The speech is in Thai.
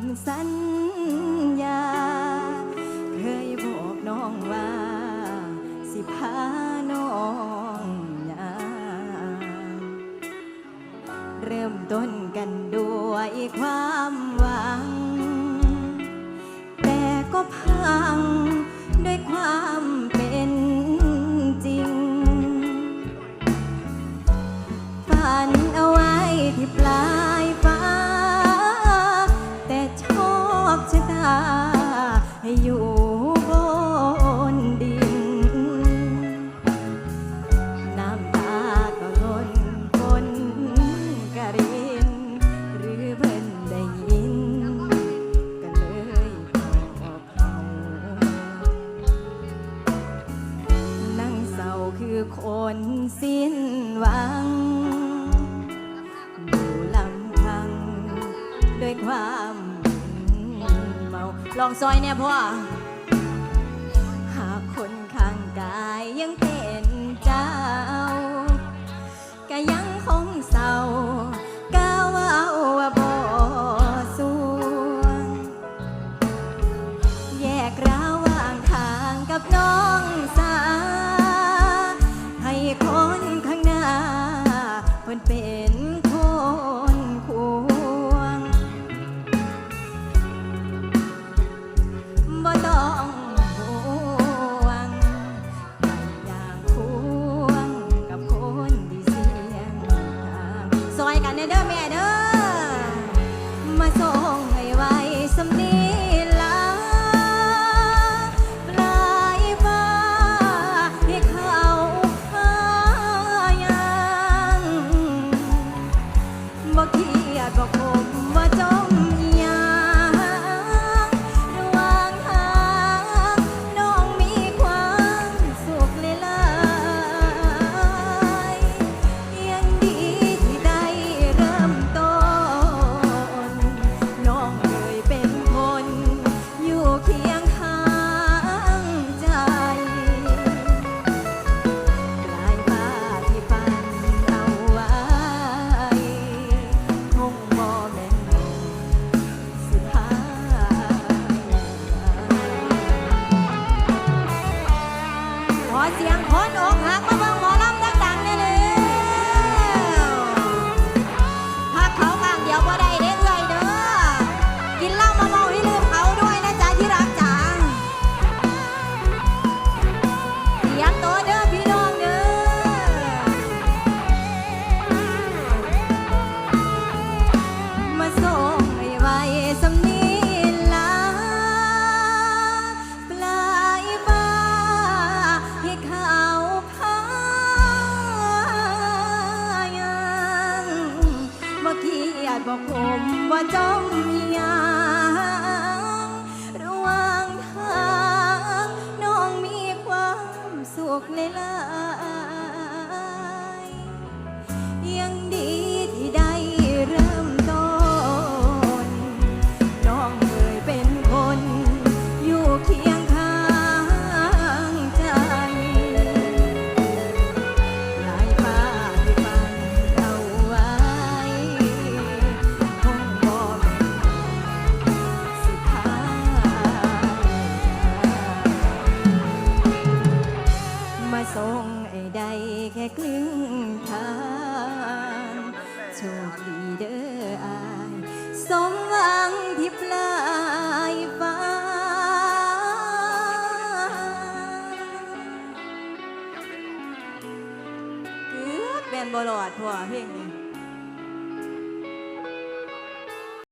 สัญญา เคยบอกน้องว่า สิพาน้องยาเริ่มต้นกันด้วยความหวัง แต่ก็พังด้วยความเป็นจริง ฝันเอาไว้ที่ปลา สิ้นหวัง อยู่ลำพัง ด้วยความเมาลองซอยเนี่ยพ่อ บอกผมว่าจ้อมีงา ส่งไอ้ใดแค่กลึงทางโชคดีเด้ออายสมหวังที่ปลายฟ้า เกือบป็นบอลอดพอเพลงนี้